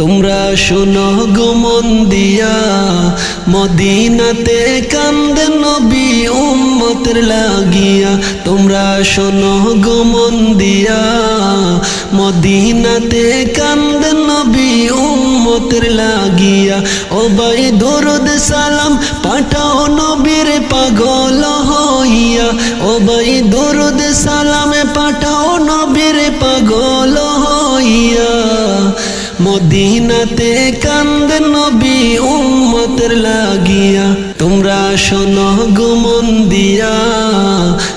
তোমরা শোনো গো মন দিয়া, মদিনাতে কান্দে নবী উম্মতের লাগিয়া। তোমরা শোনো গো মন দিয়া, মদিনাতে কান্দে নবী উম্মতের লাগিয়া। ও ভাই দরদ সালাম পাঠাও মদিনাতে কান্দে নবী উম্মতের লাগিয়া। তোমরা শোনো গো মন দিয়া।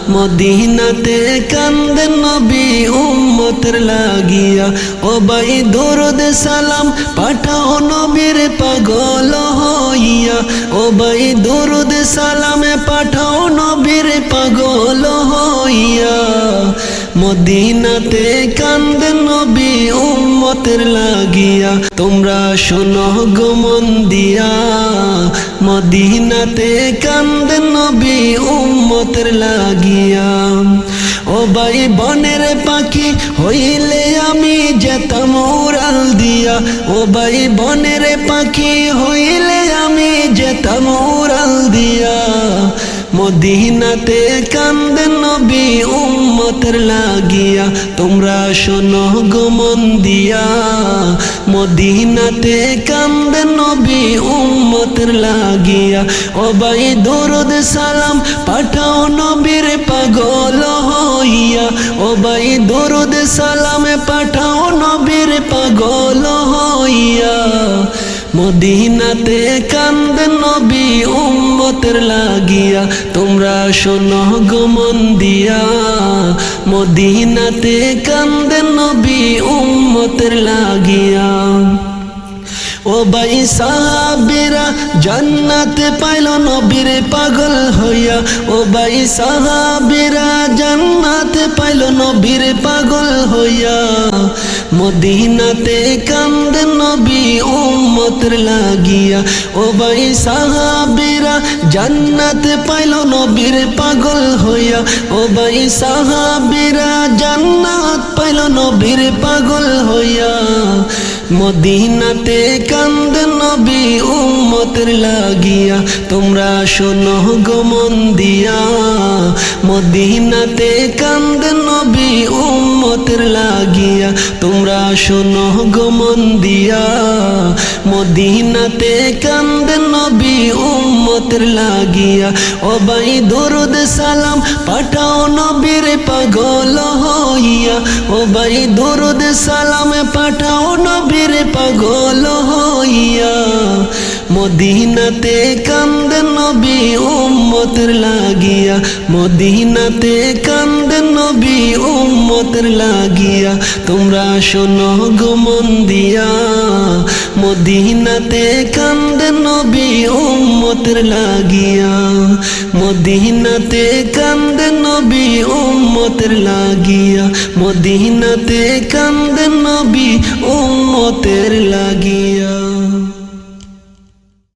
মদিনাতে কান্দে নবী উম্মতের লাগিয়া। ও ভাই, দরুদ সালাম পাঠাও নবীর পাগল হইয়া। ও ভাই, দরুদ সালামে পাঠাও নবীর পাগল হইয়া। মদিনাতে কান্দে নবী উম্মতের লাগিয়া, তোমরা শোনো গো মন দিয়া। মদিনাতে কান্দে নবী উম্মতের লাগিয়া। ও ভাই বনের পাখি, হইলে আমি যেতাম উড়াল দিয়া। ও ভাই বনের পাখি, হইলে আমি যেতাম উড়াল দিয়া মদিনাতে কান্দে নবী উম্মতের লাগিয়া। তোমরা শোনো গো মন দিয়া। মদিনাতে কান্দে নবী উম্মতের লাগিয়া। ভাই দরুদ সালাম পাঠাও নবীর পাগল হইয়া। ভাই দরুদ সালামে পাঠাও নবীর পাগল হইয়া। মদিনাতে কান্দে নবী উম্মতের লাগিয়া। তোমরা শোনো গো মন দিয়া। মদিনাতে কান্দে নবী উম্মতের লাগিয়া। ও ভাই সাহাবিরা, জান্নাতে পাইল নবীর পাগল হইয়া। ও ভাই সাহাবিরা, জান্নাতে পাইল নবীর পাগল হইয়া। মদিনাতে কান্দে নবী উম্মতের লাগিয়া। ও ভাই সাহাবিরা জান্নাতে পাইল নবীর পাগল হইয়া। ও ভাই সাহাবিরা জান্নাত পাইল নবীর পাগল হইয়া। মদিনাতে কান্দে নবী উম্মতের লাগিয়া। তোমরা শোনো গো মন দিয়া। মদিনাতে কান্দে নবী উম্মতের লাগিয়া, তোমরা শোনো গমন দিয়া। মদিনাতে কান্দে নবী উম্মতের লাগিয়া। ভাই দরুদ সালাম, পাঠাও নবীর পাগল হইয়া। ভাই দরুদ সালামে, পাঠাও নবীর পাগল হইয়া। মদিনাতে কান্দে নবী উম্মতের লাগিয়া। মদিনাতে কান্দে নবী উম্মতের লাগিয়া, তোমরা শোনো গো মন দিয়া। মদিনাতে কান্দে নবী উম্মতের লাগিয়া, মদিনাতে কান্দে নবী উম্মতের লাগিয়া, মদিনাতে কান্দে নবী উম্মতের লাগিয়া।